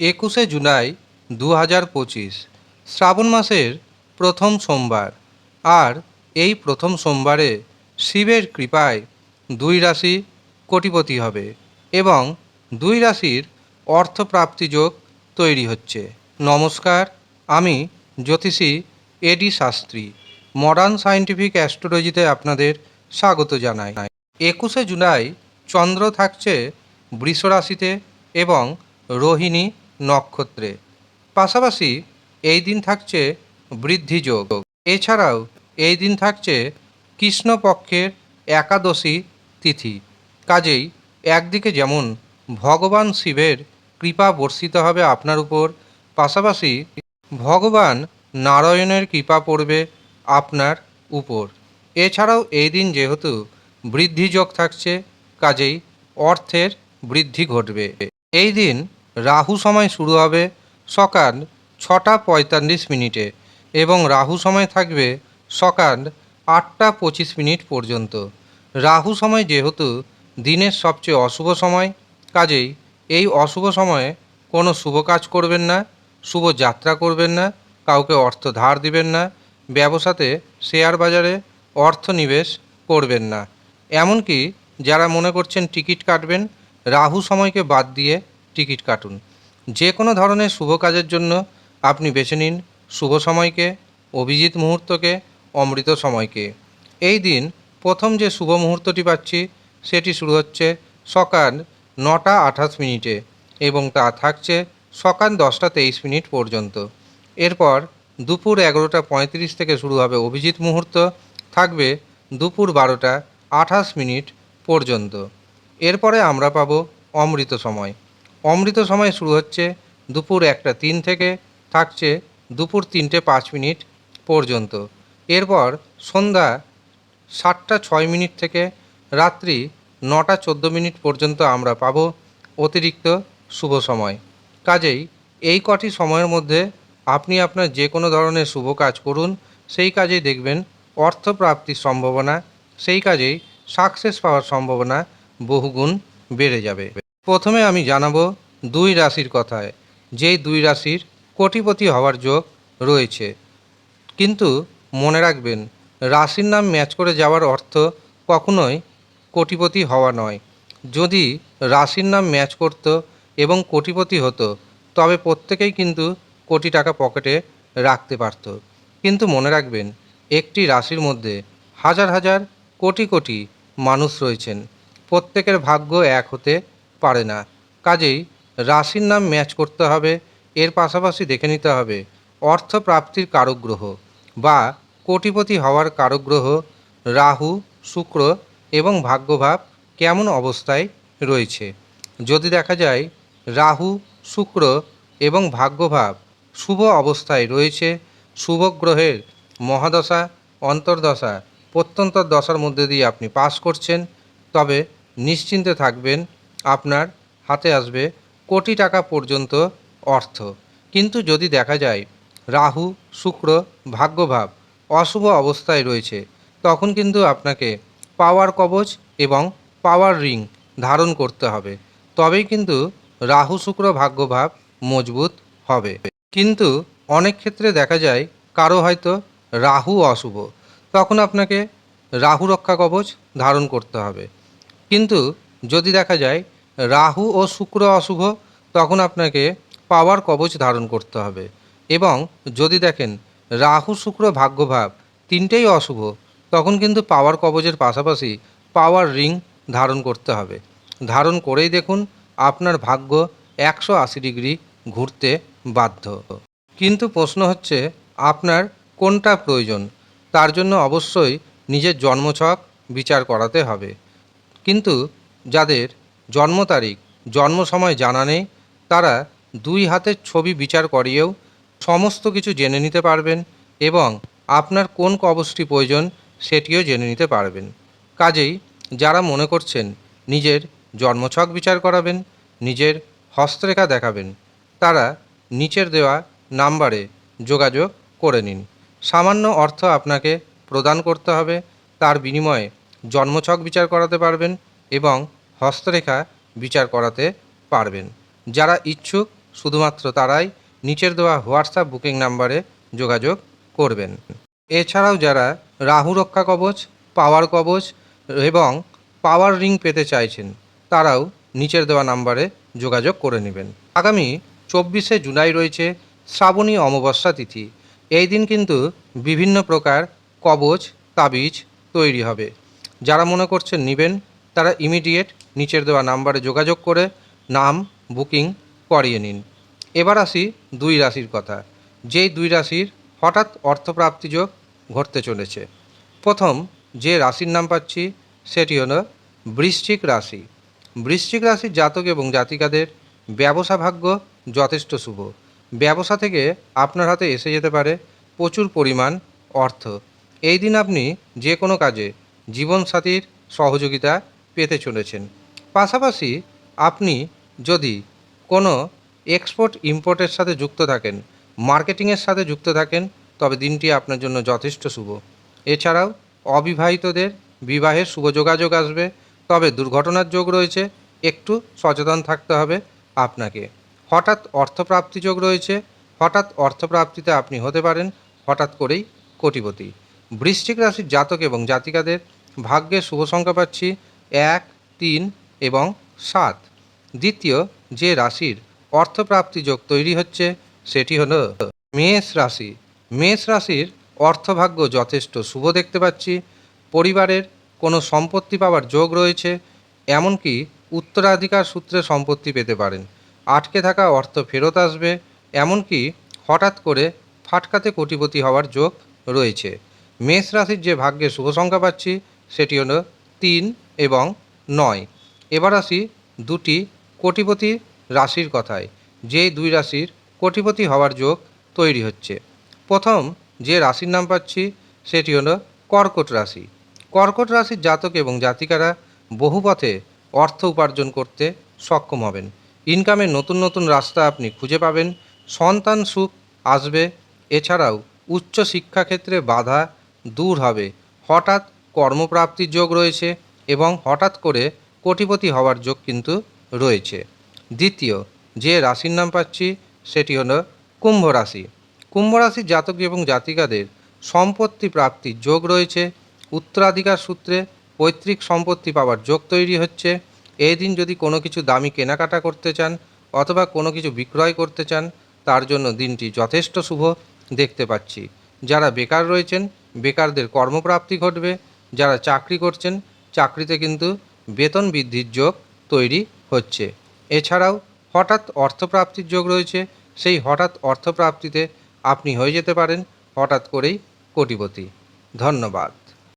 একুশে জুলাই দু হাজার পঁচিশ, শ্রাবণ মাসের প্রথম সোমবার। আর এই প্রথম সোমবারে শিবের কৃপায় দুই রাশি কোটিপতি হবে এবং দুই রাশির অর্থপ্রাপ্তি যোগ তৈরি হচ্ছে। নমস্কার, আমি জ্যোতিষী এডি শাস্ত্রী, মডার্ন সায়েন্টিফিক অ্যাস্ট্রোলজিতে আপনাদের স্বাগত জানাই। একুশে জুলাই চন্দ্র থাকছে বৃষ রাশিতে এবং রোহিণী নক্ষত্রে। পাশাপাশি এই দিন থাকছে বৃদ্ধি যোগ। এছাড়াও এই দিন থাকছে কৃষ্ণপক্ষের একাদশী তিথি। কাজেই একদিকে যেমন ভগবান শিবের কৃপা বর্ষিত হবে আপনার উপর, পাশাপাশি ভগবান নারায়ণের কৃপা পড়বে আপনার উপর। এছাড়াও এই দিন যেহেতু বৃদ্ধি যোগ থাকছে, কাজেই অর্থের বৃদ্ধি ঘটবে। এই দিন রাহু সময় শুরু হবে সকাল ছটা পঁয়তাল্লিশ মিনিটে এবং রাহু সময় থাকবে সকাল আটটা পঁচিশ মিনিট পর্যন্ত। রাহু সময় যেহেতু দিনের সবচেয়ে অশুভ সময়, কাজেই এই অশুভ সময়ে কোনো শুভ কাজ করবেন না, শুভ যাত্রা করবেন না, কাউকে অর্থ ধার দিবেন না, ব্যবসাতে শেয়ার বাজারে অর্থ নিবেশ করবেন না। এমনকি যারা মনে করছেন টিকিট কাটবেন, রাহু সময়কে বাদ দিয়ে টিকিট কাটুন। যে কোনো ধরনের শুভ কাজের জন্য আপনি বেছে নিন শুভ সময়কে, অভিজিৎ মুহূর্তকে, অমৃত সময়কে। এই দিন প্রথম যে শুভ মুহূর্তটি পাচ্ছি, সেটি শুরু হচ্ছে সকাল নটা আঠাশ মিনিটে এবং তা থাকছে সকাল দশটা তেইশ মিনিট পর্যন্ত। এরপর দুপুর এগারোটা পঁয়ত্রিশ থেকে শুরু হবে অভিজিৎ মুহূর্ত, থাকবে দুপুর বারোটা আঠাশ মিনিট পর্যন্ত। এরপরে আমরা পাবো অমৃত সময়। অমৃত সময় শুরু হচ্ছে দুপুর একটা তিন থেকে, থাকছে দুপুর তিনটে পাঁচ মিনিট পর্যন্ত। এরপর সন্ধ্যা সাতটা ছয় মিনিট থেকে রাত্রি নটা চোদ্দ মিনিট পর্যন্ত আমরা পাবো অতিরিক্ত শুভ সময়। কাজেই এই কটি সময়ের মধ্যে আপনি আপনার যে কোনো ধরনের শুভ কাজ করুন, সেই কাজেই দেখবেন অর্থপ্রাপ্তির সম্ভাবনা, সেই কাজেই সাকসেস পাওয়ার সম্ভাবনা বহুগুণ বেড়ে যাবে। প্রথমে আমি জানাব দুই রাশির কথায়, যেই দুই রাশির কোটিপতি হওয়ার যোগ রয়েছে। কিন্তু মনে রাখবেন, রাশির নাম ম্যাচ করে যাওয়ার অর্থ কখনোই কোটিপতি হওয়া নয়। যদি রাশির নাম ম্যাচ করত এবং কোটিপতি হতো, তবে প্রত্যেকেই কিন্তু কোটি টাকা পকেটে রাখতে পারত। কিন্তু মনে রাখবেন, একটি রাশির মধ্যে হাজার হাজার কোটি কোটি মানুষ রয়েছেন। প্রত্যেকের ভাগ্য এক হতে পারে না। কাজেই রাশির নাম ম্যাচ করতে হবে, এর পাশাপাশি দেখে নিতে হবে অর্থ প্রাপ্তির কারক গ্রহ বা কোটিপতি হওয়ার কারক গ্রহ রাহু, শুক্র এবং ভাগ্যভাব কেমন অবস্থায় রয়েছে। যদি দেখা যায় রাহু, শুক্র এবং ভাগ্যভাব শুভ অবস্থায় রয়েছে, শুভ গ্রহের মহাদশা, অন্তর্দশা প্রত্যন্তর দশার মধ্যে দিয়ে আপনি পাস করছেন, তবে নিশ্চিন্তে থাকবেন আপনার হাতে আসবে কোটি টাকা পর্যন্ত অর্থ। কিন্তু যদি দেখা যায় রাহু, শুক্র, ভাগ্যভাব অশুভ অবস্থায় রয়েছে, তখন কিন্তু আপনাকে পাওয়ার কবচ এবং পাওয়ার রিং ধারণ করতে হবে। তবেই কিন্তু রাহু, শুক্র, ভাগ্যভাব মজবুত হবে। কিন্তু অনেক ক্ষেত্রে দেখা যায় কারও হয়তো রাহু অশুভ, তখন আপনাকে রাহু রক্ষা কবচ ধারণ করতে হবে। কিন্তু যদি দেখা যায় রাহু ও শুক্র অশুভ, তখন আপনাকে পাওয়ার কবচ ধারণ করতে হবে। এবং যদি দেখেন রাহু, শুক্র ভাগ্যভাব তিনটেই অশুভ, তখন কিন্তু পাওয়ার কবচের পাশাপাশি পাওয়ার রিং ধারণ করতে হবে। ধারণ করেই দেখুন আপনার ভাগ্য একশো আশি ডিগ্রি ঘুরতে বাধ্য। কিন্তু প্রশ্ন হচ্ছে, আপনার কোনটা প্রয়োজন? তার জন্য অবশ্যই নিজের জন্মছক বিচার করাতে হবে। কিন্তু যাদের জন্ম তারিখ, জন্ম সময় জানা নেই, তারা দুই হাতের ছবি বিচার করিয়েও সমস্ত কিছু জেনে নিতে পারবেন এবং আপনার কোন কবচটি প্রয়োজন সেটিও জেনে নিতে পারবেন। কাজেই যারা মনে করছেন নিজের জন্মছক বিচার করাবেন, নিজের হস্তরেখা দেখাবেন, তারা নিচের দেওয়া নাম্বারে যোগাযোগ করে নিন। সামান্য অর্থ আপনাকে প্রদান করতে হবে, তার বিনিময়ে জন্মছক বিচার করাতে পারবেন এবং হস্তরেখা বিচার করাতে পারবেন। যারা ইচ্ছুক, শুধুমাত্র তারাই নিচের দেওয়া হোয়াটসঅ্যাপ বুকিং নাম্বারে যোগাযোগ করবেন। এছাড়াও যারা রাহু রক্ষা কবচ, পাওয়ার কবচ এবং পাওয়ার রিং পেতে চাইছেন, তারাও নিচের দেওয়া নাম্বারে যোগাযোগ করে নেবেন। আগামী চব্বিশে জুলাই রয়েছে শ্রাবণী অমাবস্যা তিথি। এই দিন কিন্তু বিভিন্ন প্রকার কবচ, তাবিজ তৈরি হবে। যারা মনে করছেন নেবেন তারা ইমিডিয়েট নিচের দেওয়া নাম্বারে যোগাযোগ করে নাম বুকিং করিয়ে নিন। এবার আসি দুই রাশির কথা। যেই দুই রাশির হঠাৎ অর্থপ্রাপ্তি যোগ ঘটতে চলেছে। প্রথম যে রাশির নাম পাচ্ছি, সেটি হলো বৃশ্চিক রাশি। বৃশ্চিক রাশির জাতক এবং জাতিকাদের ব্যবসা ভাগ্য যথেষ্ট শুভ। ব্যবসা থেকে আপনার হাতে এসে যেতে পারে প্রচুর পরিমাণ অর্থ। এই দিন আপনি যে কোনো কাজে জীবনসাথীর সহযোগিতা পেতে চলেছেন। পাশাপাশি আপনি যদি কোনো এক্সপোর্ট, ইম্পোর্টের সাথে যুক্ত থাকেন, মার্কেটিংয়ের সাথে যুক্ত থাকেন, তবে দিনটি আপনার জন্য যথেষ্ট শুভ। এছাড়াও অবিবাহিতদের বিবাহের শুভ যোগাযোগ আসবে, তবে দুর্ঘটনার যোগ রয়েছে, একটু সচেতন থাকতে হবে আপনাকে। হঠাৎ অর্থপ্রাপ্তি যোগ রয়েছে, হঠাৎ অর্থপ্রাপ্তিতে আপনি হতে পারেন, হঠাৎ করেই কোটিপতি। বৃশ্চিক রাশির জাতক এবং জাতিকাদের ভাগ্যে শুভ সংখ্যা পাচ্ছি এক, তিন এবং সাত। দ্বিতীয় যে রাশির অর্থপ্রাপ্তি যোগ তৈরি হচ্ছে, সেটি হলো মেষ রাশি। মেষ রাশির অর্থভাগ্য যথেষ্ট শুভ দেখতে পাচ্ছি। পরিবারের কোনো সম্পত্তি পাওয়ার যোগ রয়েছে, এমনকি উত্তরাধিকার সূত্রে সম্পত্তি পেতে পারেন। আটকে থাকা অর্থ ফেরত আসবে, এমনকি হঠাৎ করে ফাটকাতে কোটিপতি হওয়ার যোগ রয়েছে। মেষ রাশির যে ভাগ্যে শুভ সংখ্যা পাচ্ছি, সেটি হলো তিন এবং নয়। এবার আসি দুটি কোটিপতি রাশির কথায়। যে দুই রাশির কোটিপতি হওয়ার যোগ তৈরি হচ্ছে। প্রথম যে রাশির নাম পাচ্ছি, সেটি হলো কর্কট রাশি। কর্কট রাশির জাতক এবং জাতিকারা বহু পথে অর্থ উপার্জন করতে সক্ষম হবেন। ইনকামের নতুন নতুন রাস্তা আপনি খুঁজে পাবেন। সন্তান সুখ আসবে। এছাড়াও উচ্চ শিক্ষাক্ষেত্রে বাধা দূর হবে। হঠাৎ কর্মপ্রাপ্তির যোগ রয়েছে। এবং হঠাৎ করে কোটিপতি হওয়ার যোগ কিন্তু রয়েছে। দ্বিতীয়, যে রাশির নাম পাচ্ছি সেটি হলো কুম্ভ রাশি। কুম্ভ রাশির জাতক এবং জাতিকাদের সম্পত্তি প্রাপ্তির যোগ রয়েছে। উত্তরাধিকার সূত্রে পৈতৃক সম্পত্তি পাওয়ার যোগ তৈরি হচ্ছে। এই দিন যদি কোনো কিছু দামি কেনাকাটা করতে চান অথবা কোনো কিছু বিক্রয় করতে চান, তার জন্য দিনটি যথেষ্ট শুভ দেখতে পাচ্ছি। যারা বেকার রয়েছেন, বেকারদের কর্মপ্রাপ্তি ঘটবে। যারা চাকরি করছেন চাকরিতে কিন্তু বেতন বৃদ্ধির যোগ তৈরি হচ্ছে। এছাড়াও হঠাৎ অর্থপ্রাপ্তির যোগ রয়েছে, সেই হঠাৎ অর্থপ্রাপ্তিতে আপনি হয়ে যেতে পারেন হঠাৎ করেই কোটিপতি। ধন্যবাদ।